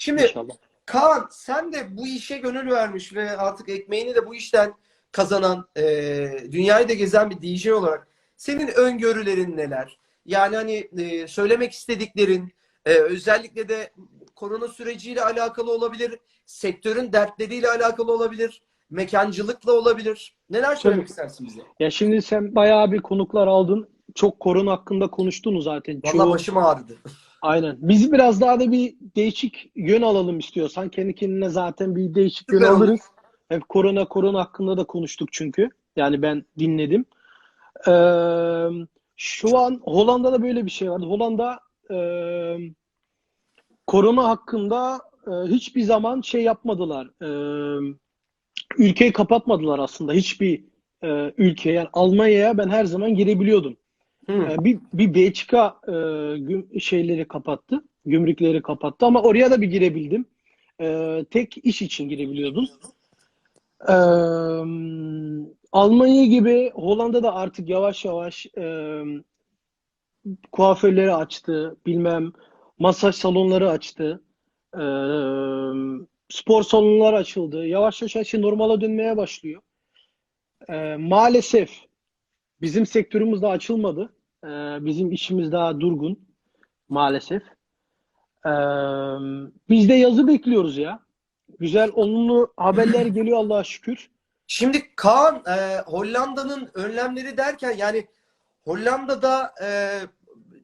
Şimdi İnşallah. Kaan sen de bu işe gönül vermiş ve artık ekmeğini de bu işten kazanan, e, dünyayı da gezen bir DJ olarak senin öngörülerin neler? Yani hani e, söylemek istediklerin, e, özellikle de korona süreciyle alakalı olabilir, sektörün dertleriyle alakalı olabilir, mekancılıkla olabilir. Neler söylemek Tabii. istersin bize? Ya şimdi sen bayağı bir konuklar aldın. Çok korona hakkında konuştunuz zaten. Vallahi Çoğu- başım ağrıdı. Aynen. Biz biraz daha da bir değişik yön alalım istiyorsan. Kendi kendine zaten bir değişik yön alırız. Hep korona korona hakkında da konuştuk çünkü. Yani ben dinledim. Ee, şu an Hollanda'da böyle bir şey vardı. Hollanda e, korona hakkında e, hiçbir zaman şey yapmadılar. E, ülkeyi kapatmadılar aslında. Hiçbir e, ülke yani Almanya'ya ben her zaman girebiliyordum. Hı. Ee, Bir, bir Belçika e, güm- şeyleri kapattı. Gümrükleri kapattı ama oraya da bir girebildim. Ee, tek iş için girebiliyordum. Ee, Almanya gibi Hollanda da artık yavaş yavaş e, kuaförleri açtı. Bilmem masaj salonları açtı. Ee, spor salonları açıldı. Yavaş yavaş her şey normala dönmeye başlıyor. Ee, maalesef bizim sektörümüz daha açılmadı. Ee, bizim işimiz daha durgun maalesef. Ee, biz de yazı bekliyoruz ya. Güzel olumlu haberler geliyor Allah'a şükür. Şimdi Kaan e, Hollanda'nın önlemleri derken yani Hollanda'da e,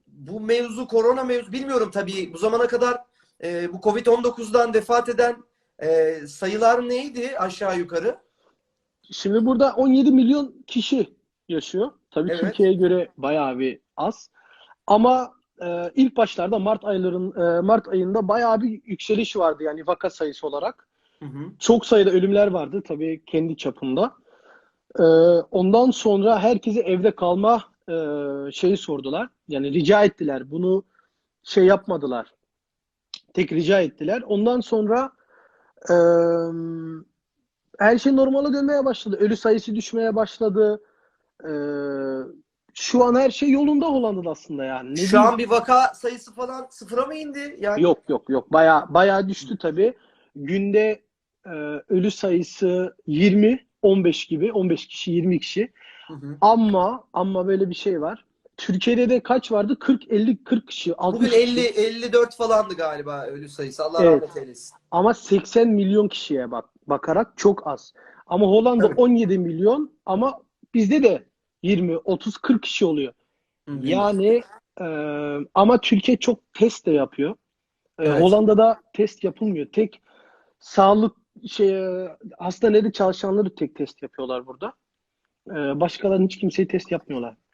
bu mevzu korona mevzu bilmiyorum tabii bu zamana kadar e, bu Covid-19'dan vefat eden e, sayılar neydi aşağı yukarı? Şimdi burada 17 milyon kişi yaşıyor. Tabii Evet. Türkiye'ye göre bayağı bir az. Ama e, ilk başlarda Mart ayların e, Mart ayında bayağı bir yükseliş vardı yani vaka sayısı olarak. Hı hı. Çok sayıda ölümler vardı tabii kendi çapında. Ee, ondan sonra herkese evde kalma e, şeyi sordular. Yani rica ettiler. Bunu şey yapmadılar. Tek rica ettiler. Ondan sonra e, her şey normale dönmeye başladı. Ölü sayısı düşmeye başladı. Ee, şu an her şey yolunda Hollanda'da aslında yani. Ne Şu diyeyim? an bir vaka sayısı falan sıfıra mı indi? Yani Yok yok yok. Baya baya düştü tabii. Günde e, ölü sayısı 20 15 gibi 15 kişi 20 kişi. Hı hı. Ama ama böyle bir şey var. Türkiye'de de kaç vardı? 40 50 40 kişi, 60 Bugün kişi. 50 54 falandı galiba ölü sayısı. Allah Evet. rahmet eylesin. Ama 80 milyon kişiye bak bakarak çok az. Ama Hollanda Tabii. 17 milyon ama bizde de 20 30 40 kişi oluyor. Hı. Yani e, ama Türkiye çok test de yapıyor. E, Evet. Hollanda'da test yapılmıyor. Tek sağlık şey hastanede çalışanları tek test yapıyorlar burada. E, başkalarının hiç kimseyi test yapmıyorlar.